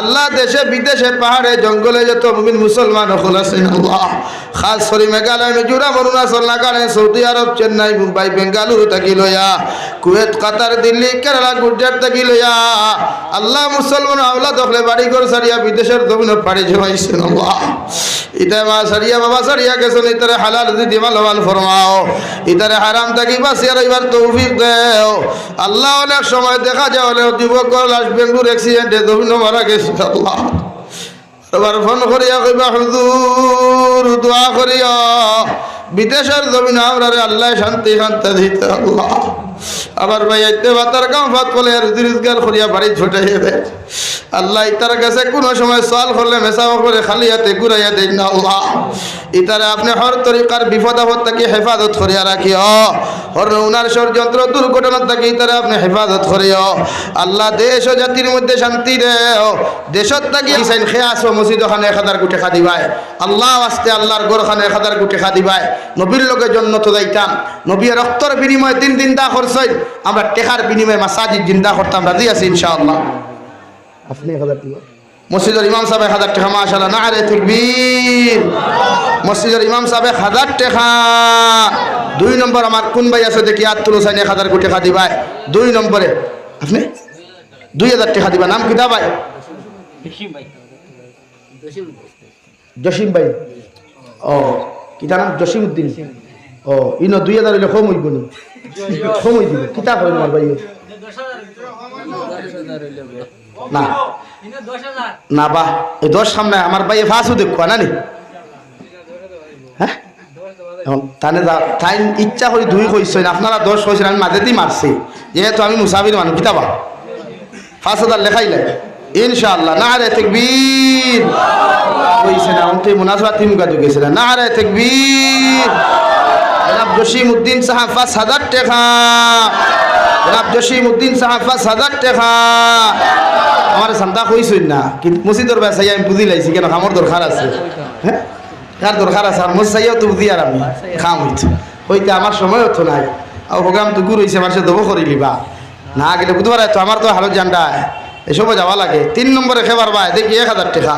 আল্লাহ দেশে, বিদেশে, পাহাড়ে, জঙ্গলে যত মুমিন মুসলমান হল আছে, আল্লাহ। খাস করে মেঘালয়, মিজোরাম, অরুণাচল, নাগাল্যান্ড, সৌদি আরব, চেন্নাই, মুম্বাই, বেঙ্গালুরু থাকি লয়া কুয়েত, কাতার, দিল্লি, কেরালা, গুজরাট থাকি লয়া আল্লাহ মুসলমান আওলা দখলে বাড়ি ঘর সারিয়া বিদেশের দমিন পাড়ি জমাইছেন, আল্লাহ। ইটা মা সারিয়া, বাবা সারিয়া গেছেন, ইতারে হালাল দিদি মালওয়াল ফরমাও। ইতারে হারাম থাকি বাসিয়া রইবার তৌফিক দেও। আল্লাহ অনেক সময় দেখা যায় হলে যুবক লাশ বেঙ্গুর অ্যাক্সিডেন্টে দমিন মারা গেছে, আল্লাহ। এবার ফোন করিয়া কইবা, হুজুর, দোয়া করিয়া, বিদেশের জমিন আমরা আল্লাহ শান্তি শান্তি দিতে, আল্লাহ। আবার ভাই এতে বাতার কাম ফাত করলে আর রোজগার করিয়া বাড়ি ছুটাইয়া দেয়। আল্লাহ ইতার কাছে কোনো সময় সওয়াল করলে মেসাও করে খালি হাতে ঘুরাইয়া দেন না আল্লাহ ইতারে আপনি হর তরিকার বিপদ আপদ থাকি হেফাজত করিয়া রাখিও। হর উনার ষড়যন্ত্র দুর্ঘটনা থাকি ইতারে আপনি হেফাজত করিও। আল্লাহ দেশ ও জাতির মধ্যে শান্তি দেও। দেশত থাকি সাইন খেয়ে আসো মসজিদ ওখানে এক হাজার কোটি খা দিবাই আল্লাহ আসতে আল্লাহর গোরখানে এক হাজার কোটি খা দিবাই নবীর লোকে জন্য তো যাইতাম। নবী রক্তর বিনিময়ে তিন দিন দা করছেন আমরা টেকার বিনিময়ে মাসাজিদ জিন্দা করতাম, রাজি আছি ইনশাআল্লাহ। আপনি এক হাজার টাকা। মসজিদের ইমাম সাহেব এক হাজার টাকা মাশাল্লাহ না রে তকবীর। মসজিদের ইমাম সাহেব এক হাজার টাকা। দুই নম্বর আমার কোন ভাই আছে দেখি আর তুলো সাইন এক হাজার কোটি টাকা দিবাই দুই নম্বরে আপনি? দুই হাজার টাকা দিবা নাম কিতা ভাই? জসিম ভাই। ও কিতা নাম? জসিম উদ্দিন ও ইনো দুই হাজার হইলে কম হইব নি? কম হই দিব কিতা করেন আমার ভাই? না। না বা, এই দশ সামনে, আমার ভাই ফাঁসও দেখো না হ্যাঁ? তাই ইচ্ছা করি দুই কইছেন আপনারা দশ কইছেন, আমি মাঝেতেই মারছি। যেহেতু আমি মুসাফির মানুষ কিতাবা পাঁচ হাজার লেখাইলে ইনশাআল্লাহ, না রে তেকবীর। কইছে না অন্তে মুনাসবাত তিন গাদু না না রে তেকবীর। জসিম উদ্দিন সাহেব, পাঁচ হাজার টাকা। জনাব জসিম উদ্দিন পাঁচ হাজার টাকা। আমার চান্দা কইছই না, কিন্তু মসজিদর বেসাই আমি বুঝি লাইছি কেন আমার দরকার আছে। হ্যাঁ? কার দরকার আছে? আর মসজিদাইও তো বুঝি আর আমি খাম হইতো। হইতে আমার সময় হতো নাই। আর প্রোগ্রাম তো গুরু হয়েছে মানুষের দেবো করি লিবা। না গেলে বুধবার তো আমার তো হালত জানডা এসবও যাওয়া লাগে। তিন নম্বরে খেবার ভাই, দেখি এক হাজার টাকা।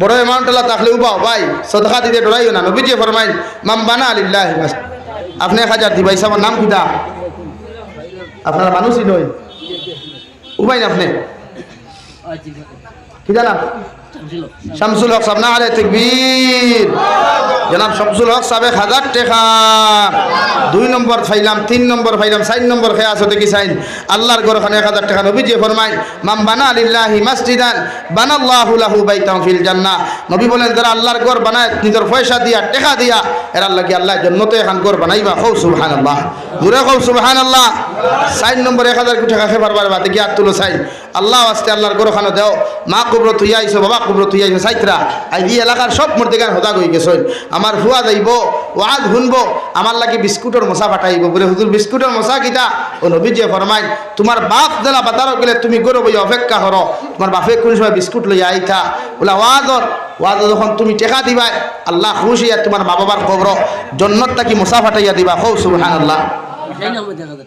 বড় অ্যামাউন্ট এলা তাহলে উপাও ভাই। সদকা দিতে ডরাইও না নবীজি ফরমাইন, মাম বানা আলিল্লাহ আপনি এক হাজার দিবাই আমার নাম কিটা আপনার মানুষই নয় উপায় না আপনি? কি জানা শামসুল হক সাহেব না আরে তকবীর। জনাব শামসুল হক সাহেব হাজার টেকা। দুই নম্বর ফাইলাম, তিন নম্বর ফাইলাম, চার নম্বর খেয়ে আসো দেখি চাইন। আল্লাহর গরখানে এক হাজার টাকা নবী যে ফরমাই মাম বানা আলিল্লাহি মাসজিদান লাহু বাইতাম ফিল জান্নাহ। নবী বলেন, যারা আল্লাহর ঘর বানায়, নিজের পয়সা দিয়া, টেকা দিয়া, এর আল্লাহ কি আল্লাহ জন্নতে এখন ঘর বানাইবা। কৌ সুবহানাল্লাহ। দূরে কৌ সুবহানাল্লাহ। চার নম্বর এক হাজার টাকা পারবার বাদে কি আর তুলো চাই আল্লাহ আসতে আল্লাহর গরখানো দেও। মা কুবর তুই আইসো বাবা কুবর তুই আইসো সাইতরা। আই এই এলাকার সব গান হদা গই গেছ। আমার ফুয়া যাইব, ওয়াজ শুনব আমার লাগি বিস্কুটের মশা পাঠাইব। বলে হুজুর, বিস্কুটের মশা কিতা? ও নবী যে ফরমাই তোমার বাপ জেলা বাতার গেলে তুমি গরো বই অপেক্ষা করো। তোমার বাপে কোন সময় বিস্কুট লইয়া আইতা? বলে, ওয়াজর ওয়াজ যখন তুমি টেকা দিবা আল্লাহ খুশি আর তোমার মা বাবার খবর জন্নত তাকি মশা ফাটাইয়া দিবা। হৌ সুবহান আল্লাহ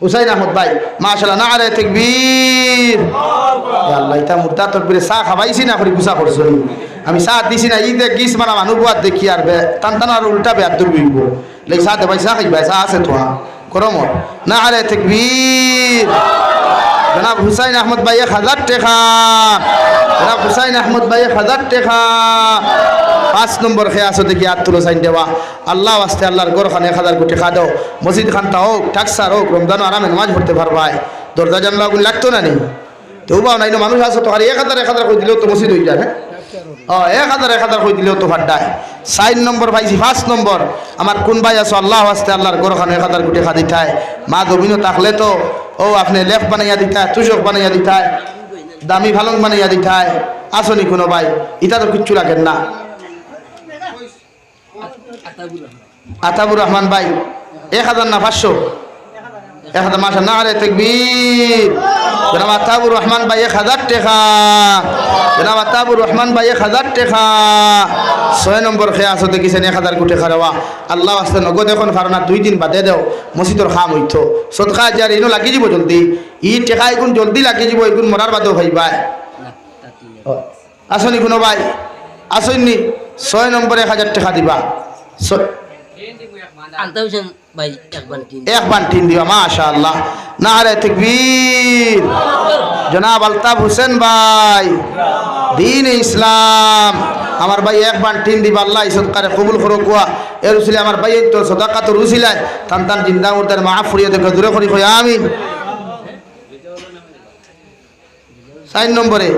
হুসাইন আহমদ ভাই মাশাল্লাহ না রে তেকবীর আল্লাহ, ইতা মুর্দা তকবীরে চা খাবাইছি না করি গুছা করছ আমি চা দিছি না দেখ, গিস মারা মানুহ বুয়াত দেখি আর টান টান আর উল্টা বেয়ার দূর বইব লেগে চা দেবাই চা খাইবাই, চা আছে তো গরমত না রে তেকবীর। জনাব হুসাইন আহমদ ভাই এক হাজার টাকা। জনাব হুসাইন আহমদ ভাই এক হাজার টাকা। পাঁচ নম্বর খেয়ে আসো দেখি আর তুলো সাইন দেওয়া। আল্লাহ আসতে আল্লাহর গড় খান এক হাজার কোটি খা দাও মসজিদ খানটা হোক টাকসার হোক, রমজান আরামে নামাজ পড়তে পারবাই। দরজা জানলা লাগতো না নেই তো বাও নাই মানুষ আসো তো, আর এক হাজার এক হাজার করে দিলেও তো মসজিদ যায় হ্যাঁ? ও এক হাজার এক হাজার করে দিলেও তো ভাড্ডায় চার নম্বর পাইছি পাঁচ নম্বর। আমার কোন ভাই আছো, আল্লাহ আসতে আল্লাহর গড় খান এক হাজার কোটি খা দিতায় মা দবিনো তাকলে তো, ও আপনি লেফ বানাইয়া দিতায় তুষক বানাইয়া দিতায় দামি ভালং বানাইয়া দিতায় আসনি কোনো ভাই এটা তো কিচ্ছু লাগেন না। আতাবুর রহমান ভাই, এক হাজার না পাঁচশো? এক হাজার মাসা না রে, তেকবীর। আতাবুর রহমান ভাই, এক হাজার টাকা। জনাব আতাবুর রহমান ভাই, এক হাজার টাকা। ছয় নম্বর খেয়ে আসো দেখিছেন এক হাজার কোটি খারাওয়া। আল্লাহ আসতে নগদ এখন ফারনা দুই দিন বাদে দেও মসজিদর খাম হইত। সদকা যার ইনো লাগি যাব জলদি। ই টেকা এগুন জলদি লাগি যাব এগুন মরার বাদেও ভাইবাই ও আসনি কোনো ভাই আসেননি ছয় নম্বরে এক হাজার টাকা দিবা। এক বান্টিন দিবা মাশা আল্লাহ না রে তকবীর। জনাব আলতাফ হোসেন দিন ইসলাম। আমার ভাই এক বান্টিন দিবা, আল্লাহ ইসত কারে কবুল করো কুয়া। এর উসিলে আমার ভাই তো সদাকা তো রুসিলায় তান তান জিন্দা মুর্দার মাফ ফুরিয়ে দেখে, দূরে করি কই, আমিন। সাইন নম্বরে।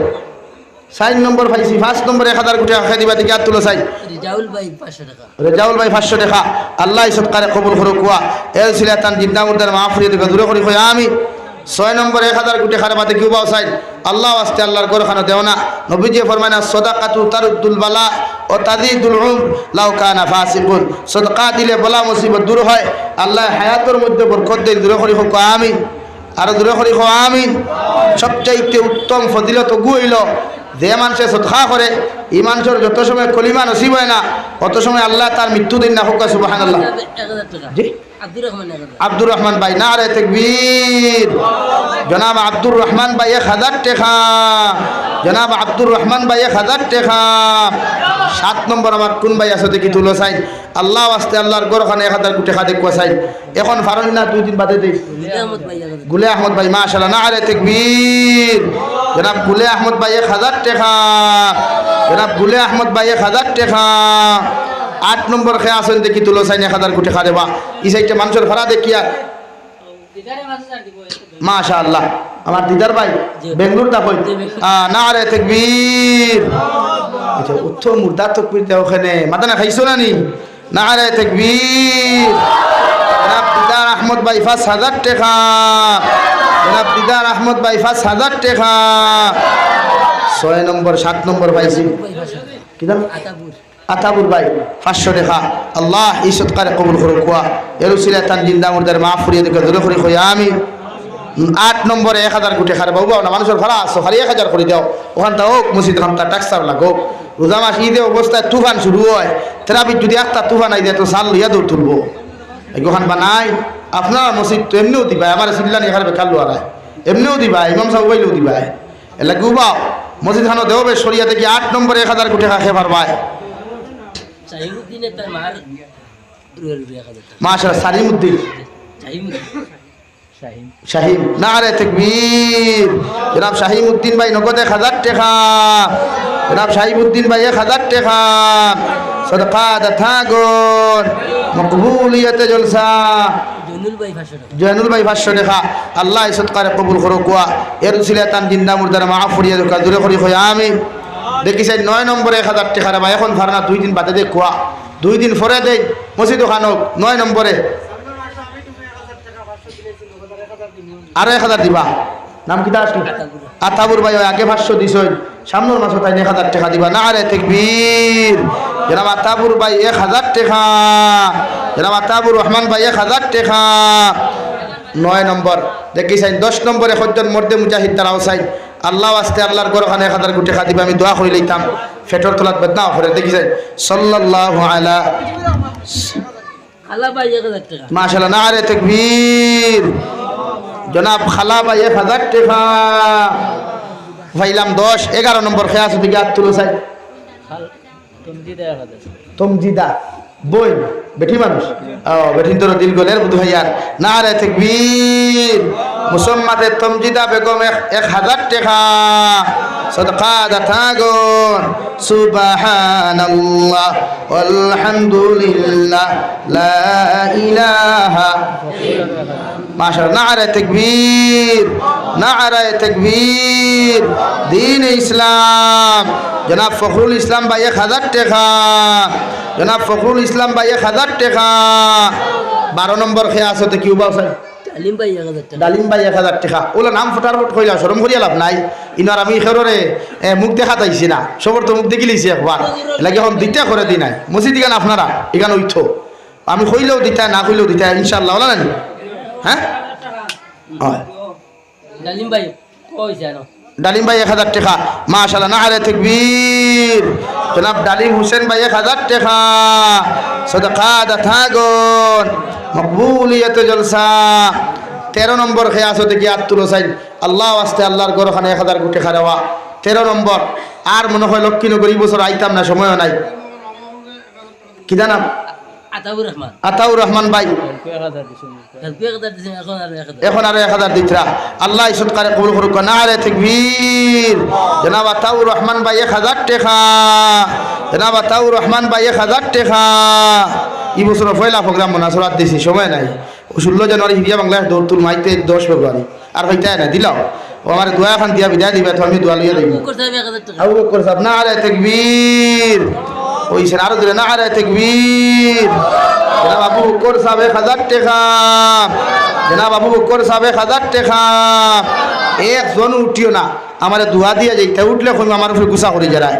সাইন নম্বর পাইছি ফার্স্ট নম্বরে এক হাজার কোটি টাকা দিবা থেকে আর তুলো চাই। রিজাউল ভাই পাঁচশো টাকা। রেজাউল ভাই পাঁচশো টাকা। আল্লাহ সৎকারে কবুল করো কুয়া। এল ছিল তান জিন্দা মুর্দার মাহফুরি দিকে দূরে করি কই আমি। ছয় নম্বর এক হাজার কোটি খারে বাদে কিউ বাও সাইন আল্লাহ আস্তে আল্লাহর গর খানো দেও না। নবীজি ফরমানা সদাকাতু তারুদ্দুল বালা ও তাদিদুল উম লাউ কানা ফাসিকুন। সদকা দিলে বলা মুসিবত দূর হয়। আল্লাহ হায়াতের মধ্যে বরকত দেয় দূরে করি হোক আমি আর দূরে করি হোক আমিন। সবচাইতে উত্তম ফজিলত গুইল যে মানুষে সৎখা করে, এই মানুষের যত সময় কলিমা নসিব হয় না, অত সময় আল্লাহ তার মৃত্যুদিন না হোক সুবাহান আল্লাহ আব্দুর রহমান ভাই না রে তেকবীর। জনাব আব্দুর রহমান ভাই, এক হাজার টেখা জনাব আব্দুর রহমান ভাই, এক হাজার টেকা। সাত নম্বর আমার কোন ভাই আছে দেখি তুলো চাই। আল্লাহ আস্তে আল্লাহর গরখানে এক হাজার কোটি খাদে কুয়া চাই এখন ফারন না দুই দিন বাদে হাজার গুলে আহমদ ভাই মাশাল্লাহ না আরে তেকবীর। জনাব গুলে আহমদ ভাই, এক হাজার টাকা। জনাব গুলে আহমদ ভাই, এক হাজার টাকা। আট নম্বর খেয়ে আসেন দেখি তুলো সাইন এক হাজার কোটি খারে বা এই সাইডটা মানুষের ভাড়া দেখিয়া। মাশা আল্লাহ আমার দিদার ভাই বেঙ্গুর দা কই? না আরে তেকবীর। আচ্ছা উত্তর মুর্দা তকবীর দেও ওখানে। মাদানা খাইছো না নি? না আরে তেকবীর। জনাব দিদার আহমদ ভাই পাঁচ হাজার টাকা। জনাব দিদার আহমদ ভাই পাঁচ হাজার টাকা। ছয় নম্বর সাত নম্বর পাইছি কি দাম আতাপুর আতাবুর ভাই পাঁচশো টাকা। আল্লাহ এই সৎকারে কবুল করো কুয়া এর উসিলা তান জিন্দা মুর্দার মা ফুরিয়ে দেখে দূরে করে কই আমি আট নম্বরে এক হাজার কোটি খারে বাবু না মানুষের ভাড়া আসো খালি এক হাজার করে দাও। ওখানটা হোক মসজিদ তার টাক্সার লাগো রোজা মাস ঈদে অবস্থায় তুফান শুরু হয়। থেরাপির যদি একটা তুফান আই দেয় তো সাল লইয়া দৌড় তুলবো। এগুলো বানাই। আপনার মসজিদ তো এমনিও দিবা আমার সিল্লানি এখানে বেকার লোয়ার এমনিও দিবা ইমাম সাহেব বইলেও দিবা। এলা গুবাও মসজিদ খানো দেও বে সরিয়া দেখি আট নম্বরে এক হাজার কোটি খেয়ে পারবায় শাহিমুদ্দিনের তার শাহিম শাহিম না রে তেকবীর। জনাব শাহিমউদ্দিন ভাই নগদ এক হাজার টাকা। জনাব শাহিমউদ্দিন ভাই এক হাজার টাকা। সদকা দাথাগন মকবুলিয়তে জলসা। জয়নুল ভাই ভাষ্য দেখা আল্লাহ সৎকারে কবুল করো কুয়া এর ছিল তান জিন্দা মুর্দার মা ফুরিয়ে দোকা। দূরে করি হয়ে আমি দেখি চাই নয় নম্বরে এক হাজার টাকা রে ভাই। এখন ভাড়া দুই দিন বাদে দে কুয়া দুই দিন পরে দেই। মসজিদ খানক। নয় নম্বরে। আরও এক হাজার দিবা। নাম কিতা আসলো? আতাবুর ভাই আগে ভাষ্য দিছ সামনের মাসে তাই এক হাজার টাকা দিবা। না রে তেকবীর। জনাব আতাবুর ভাই এক হাজার টাকা। জনাব আতাবুর রহমান ভাই এক হাজার টাকা। নয় নম্বর। দেখি চাই দশ নম্বরে সত্যন মর্দে মুজাহিদ তারাও চাই আল্লাহ আস্তে আল্লাহর গরখানে এক হাজার কোটি টাকা দিবা আমি দোয়া করে লইতাম। ফেটর তোলাত বেদনা করে দেখি চাই সাল্লাল্লাহু আলা মাশাল্লাহ না রে তেকবীর। জনাব খালা ভাই এক হাজার টেফা। ভাইলাম দশ, এগারো নম্বর খেয়া আছে দিকে হাত তুলো চাই তমজিদা, বই বেঠি মানুষ। ও, বেঠিন তোর দিল গলের বুধ ভাইয়ার। না রে থাকবি মুসম্মাদের তমজিদা বেগম এক এক হাজার টাকা সদকা দাথাগন সুবহানাল্লাহ আলহামদুলিল্লাহ লা ইলাহা মাশাআল্লাহ নারে তাকবীর নারে তাকবীর। দিন ইসলাম। জনাব ফখরুল ইসলাম ভাই এক হাজার টাকা। জনাব ফখরুল ইসলাম ভাই এক হাজার টাকা। বারো নম্বর খেয়ে আসো তো কিউ বাউ ভাই এক হাজার টাকা। ডালিম ভাই এক হাজার টাকা ওলা নাম ফোটার ফট কইলা সরম করিয়া লাভ নাই। ইনার আমি খেররে এ, মুখ দেখা তাইছি না। সবর তো মুখ দেখি লিছি একবার। লাগে এখন দিতে করে দি নাই। মসজিদ দিগান আপনারা এখানে উঠো আমি কইলেও দিতা না কইলেও দিতা ইনশাল্লাহ ওলা নানি? হ্যাঁ? হয়। ডালিম ভাই কইছে না ডালিম ভাই এক হাজার টাকা। মাশাল্লাহ না আরে তেকবীর। জনাব ডালিম হোসেন ভাই এক হাজার টাকা। সদকা দাথাগন মকবুলিয়ত জলসা। তেরো নম্বর খেয়ে আসো দেখি আর তুলো সাইন আল্লাহ আস্তে আল্লাহর গরখানে এক হাজার কোটি খারেওয়া। তেরো নম্বর আর মনে হয় লক্ষ্মীনগর এই বছর আইতাম না সময়ও নাই। কি জানাম আতাউর রহমান। ভাই। এখন আর এক হাজার আরও দিতরা। আল্লাহ ইসত কারে কবুল করুক। না রে তকবীর। জনাব আতাউর রহমান ভাই এক হাজার টেকা। জনাব আতাউর রহমান ভাই এক হাজার টেকা। এই বছর পয়লা প্রোগ্রাম মনাসরাত দিছি সময় নাই। ষোলো জানুয়ারি হিরিয়া বাংলাদেশ দৌড়তুল মাইতে দশ ফেব্রুয়ারি। আর হইতাই না দিলাও। ও আমার দোয়া এখন দিয়া বিদায় দিবে তো আমি দোয়া লইয়া দিব আবু বকর সাহেব না আরে তাকবীর। ওই সে আরও দিলে না আরে তাকবীর। জনাব আবু বকর সাহেব এক হাজার টাকা। জনাব আবু বকর সাহেব এক হাজার টাকা। একজন উঠিও না। আমার দুয়া দিয়ে যাইতে উঠলে কইম আমার উপরে গুছা করে যারায়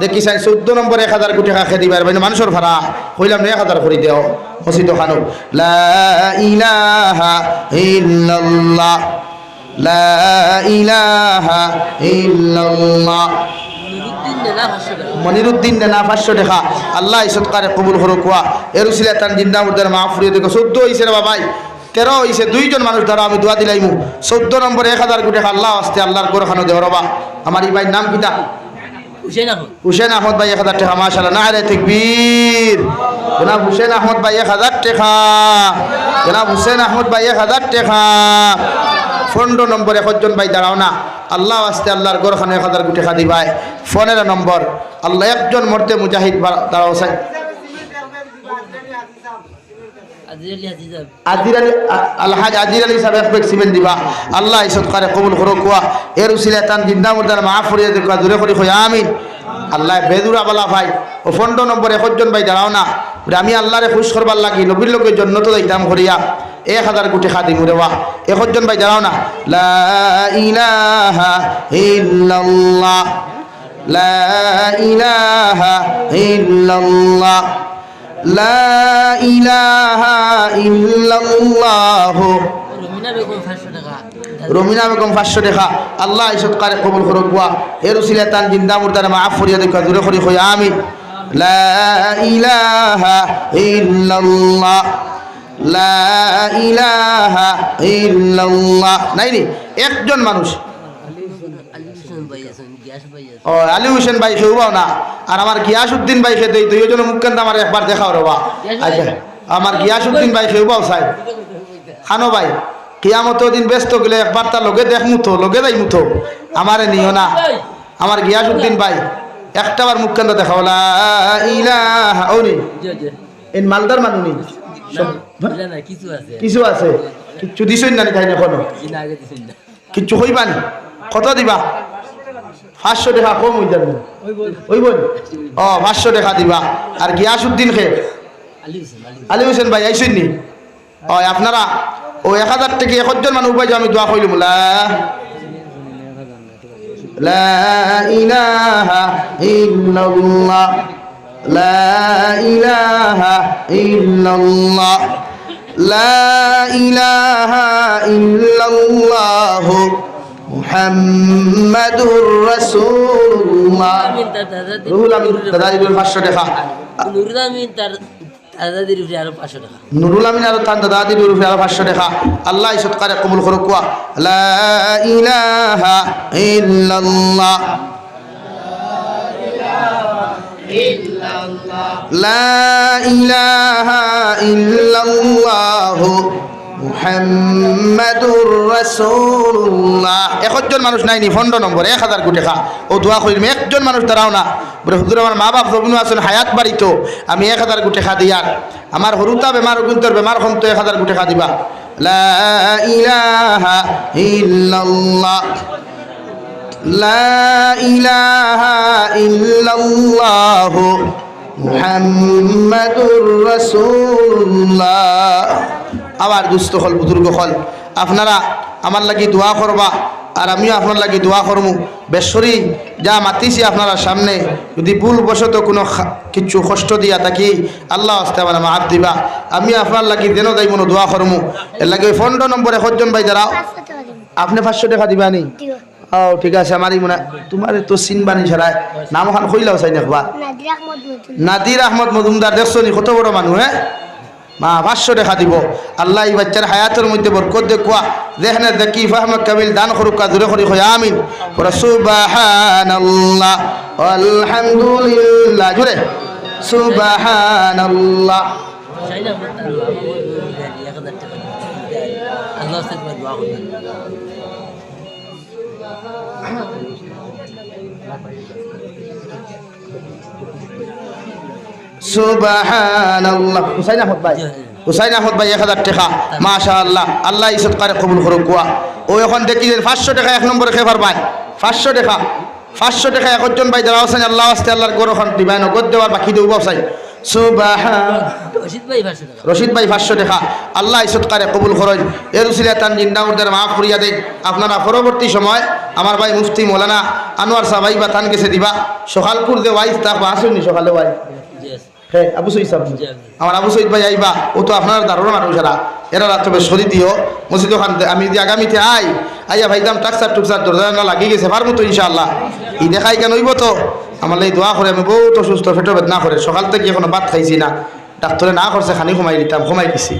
দেখি চাই, চৌদ্দ নম্বর এক হাজার কোটি টাকা দিবার মানে মানুষের ভাড়া, কইলাম এক হাজার করে দেও। মসজিদ খানো। মনিরুদ্দিন না পাঁচশো টাকা। আল্লাহ ইসৎকারে কবুল হরো কুয়া। এর উসিলে তার জিন্দা মুদ্দার মা ফুরিয়ে দেখো চোদ্দ হয়েছে রে বাবাই। তেরো হয়েছে দুইজন মানুষ দ্বারা আমি দোয়া দিলাইমু। চোদ্দ নম্বরে এক হাজার কোটি আল্লাহ আসতে আল্লাহর গোরখানো দেহ রবা। আমার এই ভাই নাম কিতা? হুসেন আহমদ। ভাই এক হাজার টাকা মাশাল্লাহ না রে তেকবীর। জনাব হুসেন আহমদ ভাই এক হাজার টাকা। জনাব হুসেন আহমদ ভাই এক হাজার টাকা। পনেরো নম্বর একজন ভাই, দাঁড়াও না। আল্লাহ আসতে আল্লাহর গোরখানো এক হাজার কোটি টাকা দিবাই ফোনের নম্বর। আল্লাহ একজন মরতে মুজাহিদ দাঁড়াও চাই আজিরালি আজিজাব আজির আলী আ- আলহাজ আজির আলী সাহেব এক দিবা। আল্লাহ ইসত করে কবুল করো কুয়া এর উসিলে তান জিন্দা মুর্দার মাফ করিয়ে দেখুয়া দূরে করি আল্লাহ বেদুরা বালা ভাই ও ফন্ড নম্বর একজন ভাই না। আমি আল্লাহরে খুশ লাগি নবীর লোকের জন্য তো যাইতাম করিয়া এক হাজার কোটি খাদি মুরে বা একজন ভাই না। লা ইলাহা ইল্লাল্লাহ। লা ইলাহা ইল্লাল্লাহ। লা ইলাহা ইল্লাল্লাহ। রমিনা বেগম পাঁচশো টাকা। টাকা। আল্লাহ ইসত কারে কবুল করুক বুয়া এর উসিলে তান জিন্দা মুর্দার মাফ করিয়া দেখা দূরে করি কই আমিন। লা ইলাহা ইল্লাল্লাহ। লা ইলাহা ইল্লাল্লাহ। নাই নি একজন মানুষ আলী হোসেন ভাই আছেন গ্যাস ভাই আছে ও আলী হোসেন ভাই খেউবাও না। আর আমার গিয়াসউদ্দিন ভাই খেতে দুইজন মুখকান্ত আমার একবার দেখাও রবা আচ্ছা আমার গিয়াসউদ্দিন ভাই খেউবাও চাই খানো ভাই কিয়ামত দিন ব্যস্ত গেলে একবার তার লগে দেখ মুথো লগে যাই মুথো আমারে নিও না। আমার গিয়াসউদ্দিন ভাই একটা বার মুখকান্ত দেখাও লা ইলাহা ও নি জি জি। এন মালদার মানুনি না কিছু আছে। কিচ্ছু দিছই না জি না দিছেন কিচ্ছু হইবানি? কত দিবা? পাঁচশো টাকা কম হয়ে যাবে। হইব ও, পাঁচশো টাকা দিবা। আর গিয়াসউদ্দিন খে? আলী হোসেন ভাই, আইসেন নি? ও, আপনারা? ও, এক হাজার থেকে একজন মানুষ উপায় আমি দোয়া কইলাম। লা লা ইলাহা ইল্লাল্লাহ। লা ইলাহা ইল্লাল্লাহ। লা ইলাহা মুহাম্মাদুর রাসূলুল্লাহ। তার রুহুল আমিন দাদাজি পাঁচশো টাকা। নুরুল আমিন তার দাদাদের উপরে আরও পাঁচশো টাকা। নুরুল আমিন আর তান দাদা দিদি রুফে আর পাঁচশো টাকা। আল্লাহ সৎকারে কবুল করুক কুয়া। লা ইলাহা ইল্লাল্লাহ। লা ইলাহা ইল্লাল্লাহ। মুহাম্মাদুর রাসূলুল্লাহ। একজন মানুষ নাইনি ফন্ড নম্বর, এক হাজার কোটি খা। ও দোয়া করিম একজন মানুষ দাঁড়াও না। বলে, হুজুর, আমার মা বাপ রবিনু আছেন হায়াত বাড়িতো। আমি এক হাজার কোটি টাকা দিয়ার আমার হরুতা বেমার গুন্তর বেমার কম তো এক হাজার কোটি টাকা দিবা। লা ইলাহা ইল্লাল্লাহ। লা ইলাহা ইল্লাল্লাহ মুহাম্মাদুর রাসূলুল্লাহ। আবার দুস্থ হল বুজুর্গ হল। আপনারা আমার লাগি দোয়া করবা আর আমিও আপনার লাগি দোয়া করমু। বেশ্বরী যা মাতিছি আপনারা সামনে যদি ভুলবশত কোনো কিছু কষ্ট দিয়া থাকি আল্লাহ আস্তে আমার মাফ দিবা। আমি আপনার লাগি দেন দাই মনো দোয়া করমু। এর লাগে ওই ফোনটা নম্বরে সজ্জন ভাই দাঁড়াও আপনি পাঁচশো টাকা দিবা নি? ও ঠিক আছে আমারই মনে তোমার তো চিনবানি ছাড়াই নাম ওখান কইলাও চাই দেখবা নাদির আহমদ মজুমদার। দেখছ নি? কত বড় মানুষ হ্যাঁ মা, পাঁচশো টাকা দিব। আল্লাহ, এই বাচ্চার হায়াতের মধ্যে বরকত দেখুয়া দেখনে দেখি ফাহমদ কাবিল, দান করুক জোরে করি হয় আমিন। সুবাহানাল্লাহ। আলহামদুলিল্লাহ। জোরে। সুবাহানাল্লাহ। আল্লাহ সাথে তোমার দোয়া করবেন সুবাহানাল্লাহ। হুসাইন আহমদ ভাই। হুসাইন আহমদ ভাই এক হাজার টাকা। মাশা আল্লাহ আল্লাহ ইসত কারে কবুল করুক কুয়া। ও এখন দেখি যে পাঁচশো টাকা এক নম্বরে খেয়ে পারবাই পাঁচশো টাকা। পাঁচশো টাকা একজন ভাই দেওয়া হোসেন আল্লাহ আস্তে আল্লাহর গরু এখন দিবাই নগদ দেওয়ার বাকি দেবো চাই সুবাহান রশিদ ভাই পাঁচশো টাকা। রশিদ ভাই পাঁচশো টাকা। আল্লাহ ইসৎকারে কবুল করেন এর উসিলা তান জিন্দাউরদের মাফ করিয়া দেন। আপনারা পরবর্তী সময় আমার ভাই মুফতি মৌলানা আনোয়ার সাহাবাই বা তান গেছে দিবা। সকালপুর দে ওয়াইফ তা আসুননি সকালে ওয়াই জি আছে হ্যাঁ আবু সঈদ সাহেব। আমার আবু সঈদ ভাই আইবা, ও তো আপনার দারুণ মানুষ এরা এরা রাত সরি দিও। মসজিদ ওখান আমি যদি আগামীতে আই, আইয়া ভাইদাম টাকসার টুকসার দরজা না লাগি গেছে, পারব তো ইনশাআল্লাহ। ই দেখাই কেন হইব তো? আমার এই দোয়া করে, আমি বহুত অসুস্থ, পেটো বেদনা করে। সকাল থেকে এখনও ভাত খাইছি না। ডাক্তারে না করছে, খানি ঘুমাই দিতাম, ঘুমাই দিছি।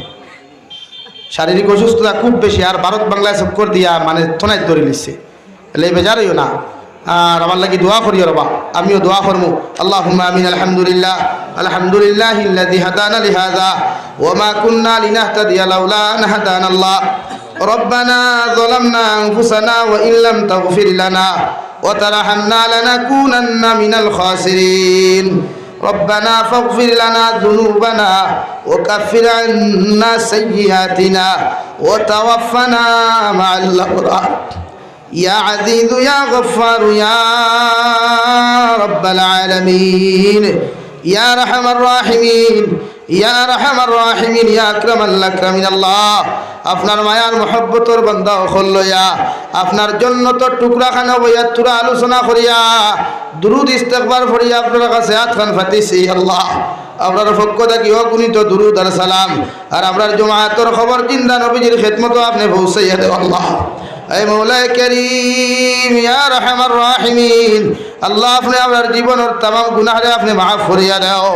শারীরিক অসুস্থতা খুব বেশি, আর ভারত বাংলায় চক্কর দিয়া মানে থনাই ধরে নিচ্ছে এলে বেজার হইও না। আর আমার লাগি দোয়া করিও রবা আমিও দোয়া করমু আল্লাহ আমিন আলহামদুলিল্লাহ আলহামদুলিল্লাহ الذي هدانا لهذا وما كنا لنهتدي لولا أن هدانا الله ربنا ظلمنا أنفسنا وإن لم تغفر لنا وترحمنا لنكونن من الخاسرين ربنا فاغفر لنا ذنوبنا وكفر عنا سيئاتنا وتوفنا مع الأبرار يا عزيز يا غفار يا رب العالمين يا رحم الراحمين আপনার মায়ার মহব্বতর বন্ধা অখল লইয়া আপনার জন্য তো টুকরা খানা বইয়া তুরা আলোচনা করিয়া, দুরুদ ইস্তেকবার ফরিয়া আপনার কাছে হাত খান আল্লাহ। আপনার পক্ষ থাকি অগুণিত দুরুদ আর সালাম। আর আপনার জমাহাতর খবর চিন্তা নবীজির খেদমতো আপনি পৌঁছাইয়া দেব আল্লাহ। এই মৌলায় করিম, ইয়া রহমান রাহিমিন, আল্লাহ, আপনি আপনার জীবনের তাম গুনাহরে আপনি মাফ করিয়া দেও।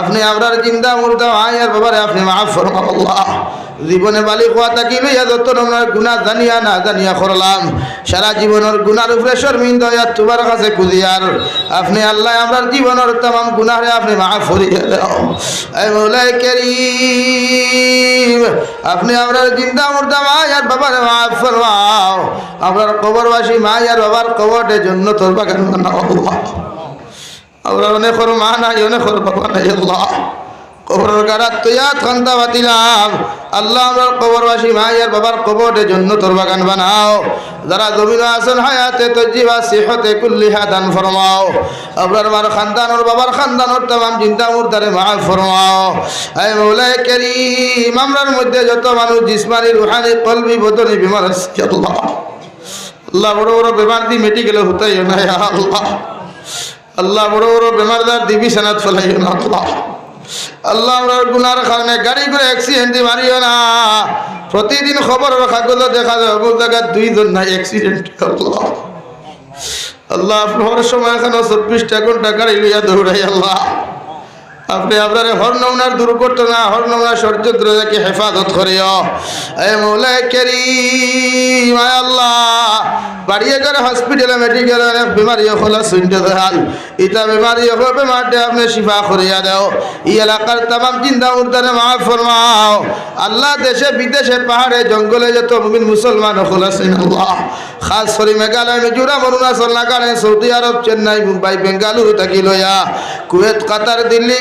আপনি আপনার জিন্দা মুর্দা আয়ার বাবারে আপনি জীবনে বালি খোয়া থাকি লইয়া যত নমনার গুণা জানিয়া না জানিয়া করলাম। সারা জীবনের গুনার উপরে শর্মিন্দ তোমার কাছে খুঁজিয়ার আপনি আল্লাহ আমার জীবনের তাম গুনাহরে আপনি মৌলায় করিম, আপনি আপনার জিন্দা মুর্দা মায়ার বাবার মাফ ফরমাও আপনার কবরবাসী মায়ার বাবার কবরের জন্য তোর বাগান আমরা অনেক মা নাই, অনেক বাবা নাই, আল্লাহ। কবরের গাড়াত তৈয়াত খান্তা বাতিলাম। আল্লাহ আমরা কবরবাসী মাইয়ার বাবার কবরের জন্য তোর বাগান বানাও। যারা জমিন আসন হায়াতে তজিবা সিহতে কুল্লিহা দান ফরমাও। আপনার মার খানদানোর বাবার খানদানোর তাম চিন্তা মুর্দারে মা ফরমাও। আয় মৌলায় করিম, আমরার মধ্যে যত মানুষ জিসমানি, রুহানি, কলবি, বদনি, বিমার আল্লাহ। আল্লাহ বড় বড় বেমার দি মেডিকেলে হতাই না আল্লাহ। আল্লাহ বড় বড় বেমারদার দিবি সেনাত ফেলাইও না আল্লাহ। আল্লাহ আমরা গুনার কারণে গাড়ি করে অ্যাক্সিডেন্ট মারিও না। প্রতিদিন খবর কাগজ দেখা যায়, অমুক জায়গায় দুইজন না অ্যাক্সিডেন্ট আল্লাহ। আল্লাহ আপনার সময় এখানে চব্বিশটা ঘণ্টা গাড়ি লইয়া দৌড়াই আল্লাহ। আপনি আপনার হরনমনার দুর্ঘটনা হরনমনার ষড়যন্ত্র থেকে হেফাজত করিও। বাড়িয়ে করে হসপিটালে, মেডিকেলে অনেক বেমারি হল শুনতে দেখাল ইটা বেমারি হল বেমারটা আপনি শিফা করিয়া দাও। এই এলাকার তাম চিন্তা উদ্যানে মাফ ফরমাও। আল্লাহ দেশে, বিদেশে, পাহাড়ে, জঙ্গলে যত মুমিন মুসলমান হল আল্লাহ। খাস করে মেঘালয়, মিজোরাম, অরুণাচল, নাগাল্যান্ড, সৌদি আরব, চেন্নাই, মুম্বাই, বেঙ্গালুরু থাকি লইয়া। কুয়েত, কাতার, দিল্লি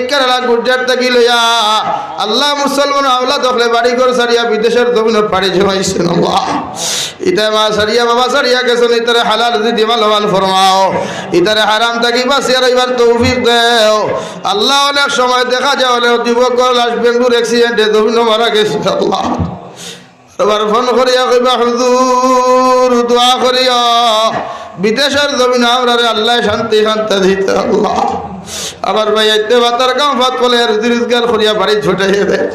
আল্লাহ মুসলমান বাড়ি বিদেশের ইতা মা বাবা ইতারে ইতারে আল্লাহ অনেক সময় দেখা যায় যুবক বেঙ্গুর অ্যাক্সিডেন্টে জমিন মারা গেছে ফোন করিয়া কইবা দোয়া করিয়া বিদেশের জমিন আমরা আল্লাহ শান্তি শান্তি দিতে আল্লাহ। আবার ভাই এতে বাতার কাম ফাত করলে রোজগার করিয়া বাড়ি ছুটাইয়া দেয়।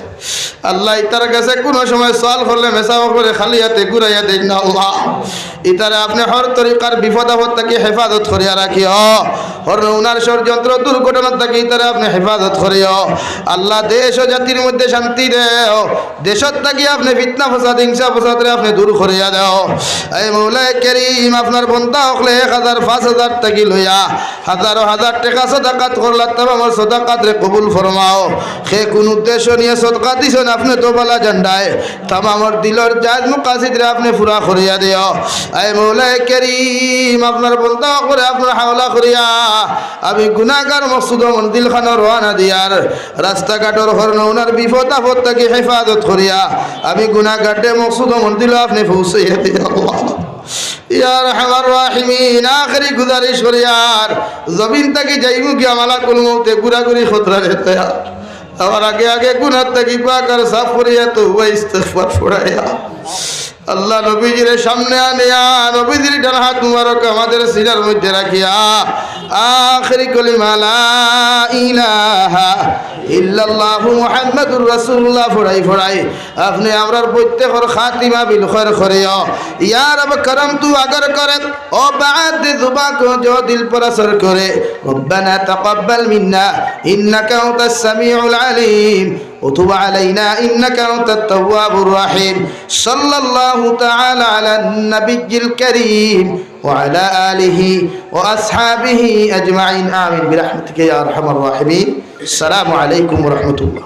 আল্লাহ ইতার কাছে কোনো সময় সওয়াল করলে মেসাও করে খালি হাতে ঘুরাইয়া দেন না আল্লাহ, ইতারে আপনি হর তরিকার বিপদ আপদ থেকে হেফাজত করিয়া রাখিও। হর উনার ষড়যন্ত্র দুর্ঘটনা থেকে ইতারে আপনি হেফাজত করিও। আল্লাহ দেশ ও জাতির মধ্যে শান্তি দেও। দেশত থাকি আপনি ফিতনা ফসাদ, হিংসা ফসাদরে আপনি দূর করিয়া দেও। এই মৌলাই কেরিম, আপনার বন্ধা হকলে এক হাজার, পাঁচ হাজার টাকি লইয়া হাজারো হাজার টাকা সদাকাত করলা তবে আমার সদাকাত রে কবুল ফরমাও। সে কোন উদ্দেশ্য নিয়ে সদকা দিছেন আপনি তো বলা জান্ডায়। তাম আমার দিলর জাজ মুকাসিদ রে আপনি পুরা করিয়া দিও। এই মৌলাই কেরিম, আপনার বন্ধা করে আপনার হাওলা করিয়া। আমি গুনাগার মসুদ মন্দিল খানোর রওনা দিয়ার। রাস্তাঘাটর হরণ ওনার বিপদ আপদ থেকে হেফাজত করিয়া। আমি গুনাগাটে মসুদ মন্দিল আপনি পৌঁছাইয়া দিও। আল্লাহ ইয়ার হামার রাহিমিন আখরি গুজারিশ করিয়ার জমিন থেকে যাইমু কি আমালা কুল মৌতে গুড়াগুড়ি খতরা রেতে আমার আগে আগে গুনার থেকে পাকার সাফ করিয়া তো হুয়া ইস্তেগফার ফোড়াইয়া আল্লাহ নবীজির সামনে আনিয়া নবীজির ডান হাত মুবারক আমাদের সিনার মধ্যে রাখিয়া آخر كلمة لا إله إلا الله محمد الرسول الله فرعي فرعي أفني أمرار بجت خر خاتمة بالخير خريا يا رب کرم تو اگر کرت او بعد زبا کو جو دل پر اثر کرے ربنا تقبل منا إنك أنت السميع العليم وتب علينا انك انت التواب الرحيم صلى الله تعالى على النبي الكريم وعلى اله واصحابه اجمعين امين برحمتك يا ارحم الراحمين السلام عليكم ورحمه الله